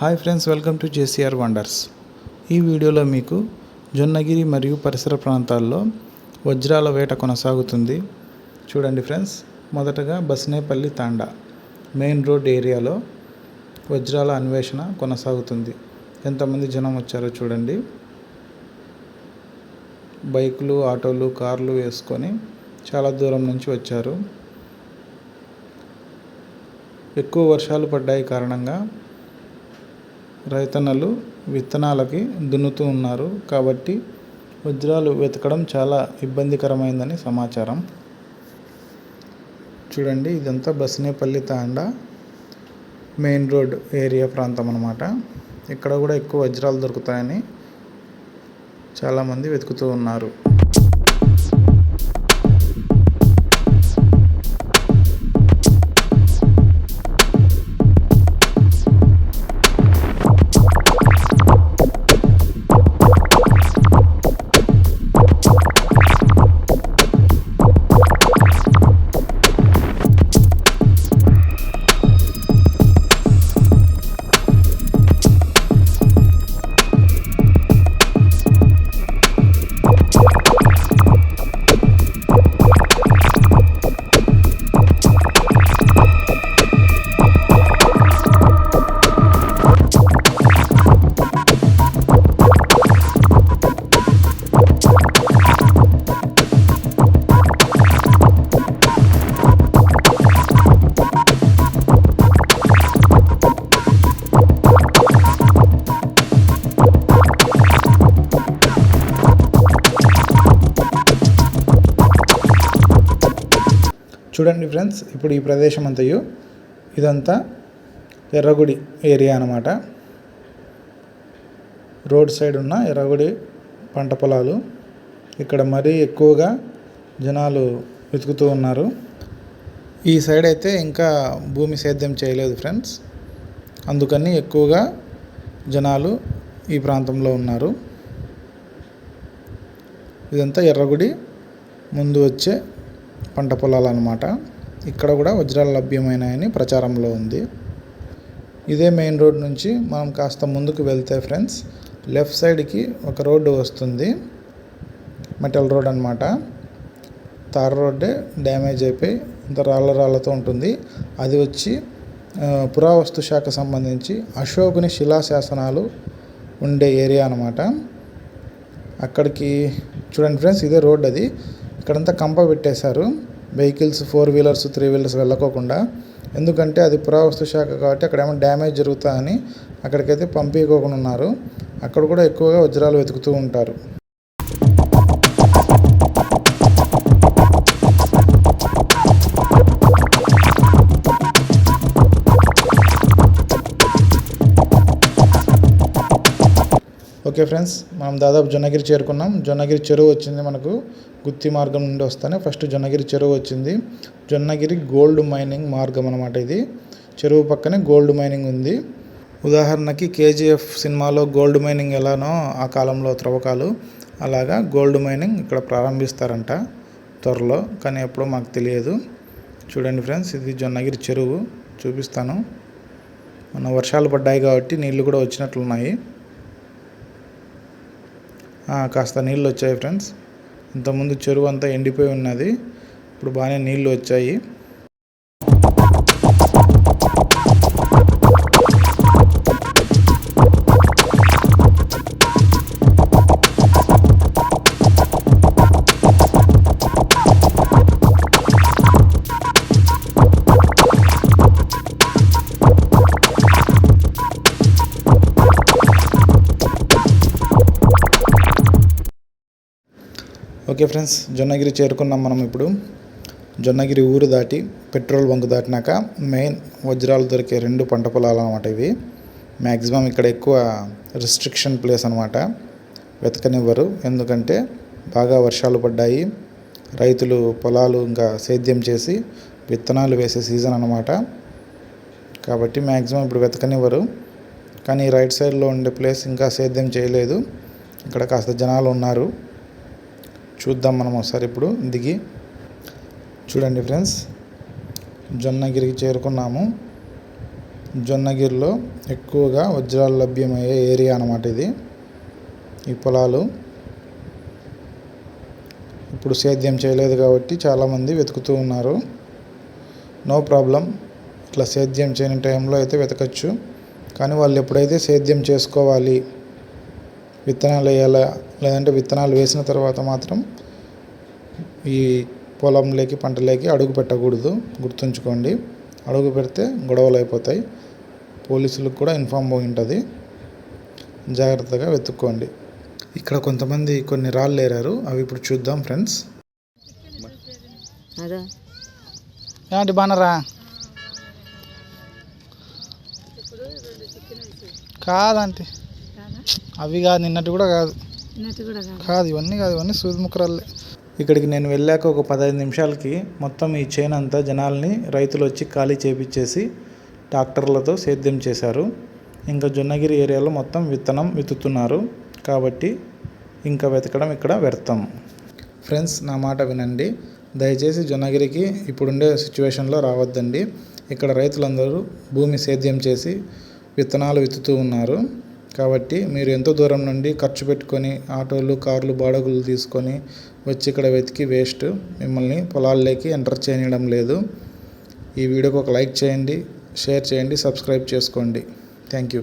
Hi friends welcome to JCR wonders. ఈ వీడియోలో మీకు జొన్నగిరి మరియు పరిసర ప్రాంతాల్లో వజ్రాల వేట కొనసాగుతుంది. చూడండి ఫ్రెండ్స్ మొదటగా బస్నేపల్లి తాండా మెయిన్ రోడ్ ఏరియాలో వజ్రాల అన్వేషణ కొనసాగుతుంది. ఎంతమంది జనం వచ్చారో చూడండి. బైకులు ఆటోలు కార్లు వేసుకొని చాలా దూరం నుంచి వచ్చారు. ఎక్కువ వర్షాలు పడ్డాయి కారణంగా రైతన్నలు విత్తనాలకి దున్నుతూ ఉన్నారు కాబట్టి వజ్రాలు వెతకడం చాలా ఇబ్బందికరమైందని సమాచారం. చూడండి ఇదంతా Basnepalli Tanda main road area ప్రాంతం అనమాట ఇక్కడ కూడా ఎక్కువ వజ్రాలు దొరుకుతాయని చాలామంది వెతుకుతూ ఉన్నారు. చూడండి ఫ్రెండ్స్ ఇప్పుడు ఈ ప్రదేశం అంతయు ఇదంతా ఎర్రగుడి ఏరియా అన్నమాట. రోడ్ సైడ్ ఉన్న ఎర్రగుడి పంట పొలాలు. ఇక్కడ మరీ ఎక్కువగా జనాలు వెతుకుతూ ఉన్నారు. ఈ సైడ్ అయితే ఇంకా భూమి సేద్యం చేయలేదు ఫ్రెండ్స్. అందుకని ఎక్కువగా జనాలు ఈ ప్రాంతంలో ఉన్నారు. ఇదంతా ఎర్రగుడి ముందు వచ్చే పంట పొలాలు అనమాట ఇక్కడ కూడా వజ్రాలు లభ్యమైనాయని ప్రచారంలో ఉంది. ఇదే మెయిన్ రోడ్ నుంచి మనం కాస్త ముందుకు వెళ్తే ఫ్రెండ్స్ లెఫ్ట్ సైడ్కి ఒక రోడ్డు వస్తుంది. మెటల్ రోడ్ అనమాట తార్ రోడ్డే డ్యామేజ్ అయిపోయి ఇంత రాళ్ళ రాళ్ళతో ఉంటుంది. అది వచ్చి పురావస్తు శాఖ సంబంధించి అశోకుని శిలాశాసనాలు ఉండే ఏరియా అనమాట అక్కడికి చూడండి ఫ్రెండ్స్ ఇదే రోడ్ అది. ఇక్కడంతా కంప పెట్టేశారు. Vehicles four wheelers three wheelers వెళ్ళకోకుండా. ఎందుకంటే అది పురావస్తు శాఖ కాబట్టి అక్కడ ఏమైనా డ్యామేజ్ జరుగుతా అని అక్కడికైతే పంపించుకోకుండా ఉన్నారు. అక్కడ కూడా ఎక్కువగా వజ్రాలు వెతుకుతూ ఉంటారు. ఓకే ఫ్రెండ్స్ మనం దాదాపు జొన్నగిరి చేరుకున్నాం. జొన్నగిరి చెరువు వచ్చింది మనకు గుత్తి మార్గం నుండి వస్తానే. ఫస్ట్ జొన్నగిరి చెరువు వచ్చింది. జొన్నగిరి గోల్డ్ మైనింగ్ మార్గం అనమాట ఇది. చెరువు పక్కనే గోల్డ్ మైనింగ్ ఉంది. ఉదాహరణకి కేజీఎఫ్ సినిమాలో గోల్డ్ మైనింగ్ ఎలానో ఆ కాలంలో త్రవ్వకాలు. అలాగా గోల్డ్ మైనింగ్ ఇక్కడ ప్రారంభిస్తారంట త్వరలో కానీ ఎప్పుడో మాకు తెలియదు. చూడండి ఫ్రెండ్స్ ఇది జొన్నగిరి చెరువు. చూపిస్తాను. మన వర్షాలు పడ్డాయి కాబట్టి నీళ్ళు కూడా వచ్చినట్లున్నాయి. కాస్త నీళ్ళు వచ్చాయి ఫ్రెండ్స్. ఇంతకుముందు చెరువు అంతా ఎండిపోయి ఉన్నది. ఇప్పుడు బాగానే నీళ్ళు వచ్చాయి. ఓకే ఫ్రెండ్స్ జొన్నగిరి చేరుకున్నాం మనం ఇప్పుడు. జొన్నగిరి ఊరు దాటి పెట్రోల్ బంక్ దాటినాక మెయిన్ వజ్రాలు దొరికే రెండు పంట పొలాలు అనమాట ఇవి. మ్యాక్సిమం ఇక్కడ ఎక్కువ రిస్ట్రిక్షన్ ప్లేస్ అనమాట వెతకనివ్వరు. ఎందుకంటే బాగా వర్షాలు పడ్డాయి. రైతులు పొలాలు ఇంకా సేద్యం చేసి విత్తనాలు వేసే సీజన్ అనమాట కాబట్టి మ్యాక్సిమం ఇప్పుడు వెతకనివ్వరు. కానీ రైట్ సైడ్లో ఉండే ప్లేస్ ఇంకా సేద్యం చేయలేదు. ఇక్కడ కాస్త జనాలు ఉన్నారు. చూద్దాం మనం ఒకసారి ఇప్పుడు. దిగి. చూడండి ఫ్రెండ్స్. జొన్నగిరికి చేరుకున్నాము. జొన్నగిరిలో ఎక్కువగా వజ్రాలు లభ్యమయ్యే ఏరియా అన్నమాట ఇది. ఈ పొలాలు. ఇప్పుడు సేద్యం చేయలేదు కాబట్టి చాలామంది వెతుకుతూ ఉన్నారు. No problem. ఇట్లా సేద్యం చేయని టైంలో అయితే వెతకచ్చు. కానీ వాళ్ళు ఎప్పుడైతే సేద్యం చేసుకోవాలి విత్తనాలు వేయాలా? లేదంటే విత్తనాలు వేసిన తర్వాత మాత్రం ఈ పొలంలోకి పంటలోకి అడుగు పెట్టకూడదు. గుర్తుంచుకోండి. అడుగు పెడితే గొడవలు అయిపోతాయి. పోలీసులకు కూడా ఇన్ఫామ్ పోయి ఉంటుంది. జాగ్రత్తగా వెతుక్కోండి. ఇక్కడ కొంతమంది కొన్ని రాళ్ళు ఏరారు. అవి ఇప్పుడు చూద్దాం ఫ్రెండ్స్. ఏంటి బానరా కాదంటే అవి కాదు నిన్నటి కూడా కాదు. కాదు. ఇవన్నీ కాదు ఇవన్నీ సూదిముక్కరాళ్ళే ఇక్కడికి నేను వెళ్ళాక ఒక పదహైదు నిమిషాలకి మొత్తం ఈ చైన్ అంతా జనాల్ని రైతులు వచ్చి ఖాళీ చేపించేసి ట్రాక్టర్లతో సేద్యం చేశారు. ఇంకా జొన్నగిరి ఏరియాలో మొత్తం విత్తనం విత్తుతున్నారు. కాబట్టి ఇంకా వెతకడం ఇక్కడ వ్యర్థం. ఫ్రెండ్స్ నా మాట వినండి. దయచేసి జొన్నగిరికి ఇప్పుడుండే సిచ్యువేషన్లో రావద్దండి. ఇక్కడ రైతులందరూ భూమి సేద్యం చేసి విత్తనాలు విత్తుతూ ఉన్నారు. కాబట్టి మీరు ఎంతో దూరం నుండి ఖర్చు పెట్టుకొని ఆటోలు కార్లు బాడగులు తీసుకొని వచ్చి ఇక్కడ వెతికి వేస్ట్ మిమ్మల్ని పొలాల్లోకి ఎంటర్ చేయడం లేదు. ఈ వీడియోకి ఒక లైక్ చేయండి షేర్ చేయండి సబ్స్క్రైబ్ చేసుకోండి. Thank you.